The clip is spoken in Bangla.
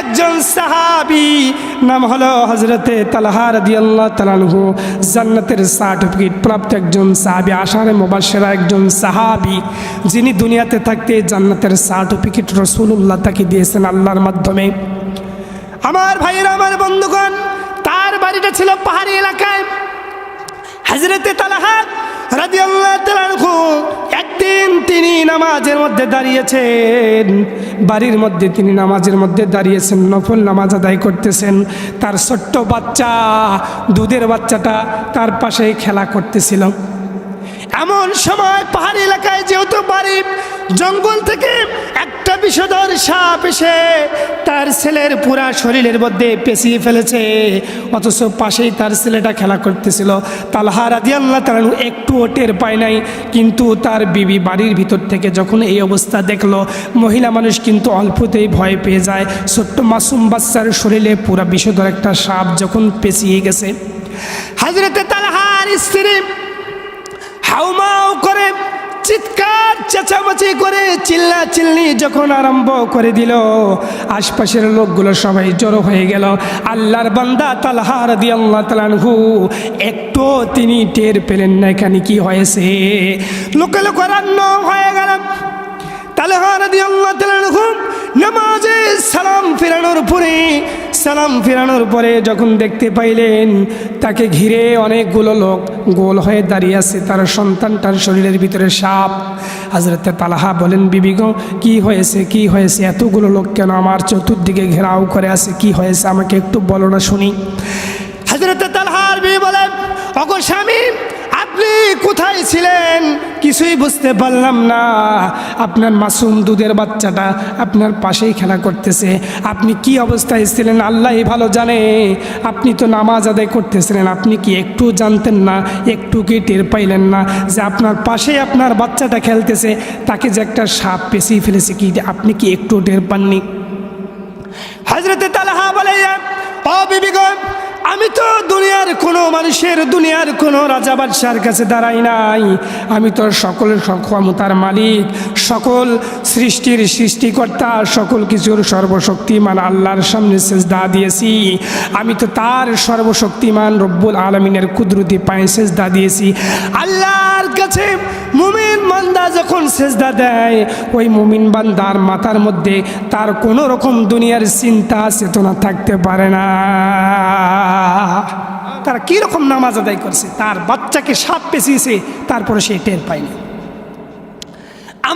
একজন সাহাবি, নাম হলো হজরতে তালহার দিয়াল্লাহ তালানহু জান্নাতের সার্টিফিকেট প্রাপ্ত একজন সাহাবি, আশারে মোবাসেরা একজন সাহাবি, যিনি দুনিয়াতে থাকতে জান্নাতের সার্টিফিকেট রসুল্লাহ তাকে দিয়েছেন আল্লাহর মাধ্যমে। আমার ভাইয়েরা, আমার বন্ধুগণ, তার বাড়িটা ছিল পাহাড়ি এলাকায়। হাজরতে তালাহাত রাদিয়াল্লাহু তাআলা আনহু একদিন তিনি নামাজের মধ্যে দাঁড়িয়েছেন। বাড়ির মধ্যে তিনি নামাজের মধ্যে দাঁড়িয়েছেন, নফল নামাজ আদায় করতেছেন। তার ছোট্ট বাচ্চা, দুধের বাচ্চাটা তার পাশেই খেলা করতেছিল। এমন সময় পাহাড়ি এলাকায় যেহেতু বাড়ি, জঙ্গল থেকে একটা বিষধর সাপ এসে তার ছেলের পুরা শরীরের মধ্যে পেঁচিয়ে ফেলেছে। অথচ পাশেই তার ছেলেটা খেলা করতেছিল। তালহা রাজি আল্লাহ তালানু একটুও টের পায় নাই। কিন্তু তার বিবি বাড়ির ভিতর থেকে যখন এই অবস্থা দেখল, মহিলা মানুষ কিন্তু অল্পতেই ভয় পেয়ে যায়। ছোট্ট মাসুম বাচ্চার শরীরে পুরা বিষধর একটা সাপ যখন পেঁচিয়ে গেছে। হাজরতে তালহার স্ত্রী হাউমাউ করে, চিৎকার, চেঁচামেচি করে চিল্লা চিল্লি যখন আরম্ভ করে দিল, আশপাশের লোকগুলো সবাই জড়ো হয়ে গেল। আল্লাহর বান্দা তালহার দি আল্লাহ তালানহু একটু তিনি টের পেলেন না এখানে কি হয়েছে। লোকে লোক রান্ন হয়ে গেল। তালহার দি আল্লাহ তালানহু নামাজে সালাম ফেরানোর পরে সালাম ফেরানোর পরে যখন দেখতে পাইলেন, তাকে ঘিরে অনেকগুলো লোক গোল হয়ে দাঁড়িয়ে আছে। তার সন্তানটার শরীরের ভিতরে সাপ। হাজরতে তালাহা বলেন বিবিগ কি হয়েছে? কি হয়েছে? এতগুলো লোক কেন আমার চতুর্দিকে ঘেরাও করে আছে? কি হয়েছে? আমাকে একটু বলো না শুনি। হাজরতে তালহার বিবি বলেন, অগো স্বামী কোথায় ছিলেন? কিছুই বুঝতে পারলাম না। আপনার মাসুম দুধের বাচ্চাটা আপনার পাশেই খেলা করতেছে। আপনি কি অবস্থায় ছিলেন? আল্লাহ ভালো জানে। আপনি তো নামাজ আদায় করতেছিলেন। আপনি কি একটু জানতেন না? একটু কি টের পাইলেন না? যে আপনার পাশেই আপনার বাচ্চাটা খেলতেছে, তাকে যে একটা সাপ পেঁচিয়ে ফেলেছে কি? আপনি কি একটু টের পাননি? হাজরতে তালাহা বলে ও বিবিগণ আমি তো দুনিয়ার কোনো মানুষের দুনিয়ার কোনো রাজা বাদশার কাছে দাঁড়াই নাই। আমি তো সকলের ক্ষমতার মালিক, সকল সৃষ্টির সৃষ্টিকর্তা, সকল কিছুর সর্বশক্তিমান আল্লাহর সামনে সেজদা দিয়েছি। আমি তো তার সর্বশক্তিমান রব্বুল আলমিনের কুদরতি পায়ে সেজদা দিয়েছি। আল্লাহর কাছে মুমিন বান্দা যখন সেজদা দেয়, ওই মুমিন বান্দার মাথার মধ্যে তার কোনো রকম দুনিয়ার চিন্তা চেতনা থাকতে পারে না। তারা কীরকম নামাজ আদায় করছে? তার বাচ্চাকে সাপ পেঁচিয়েছে তারপরে সে টের পায়নি।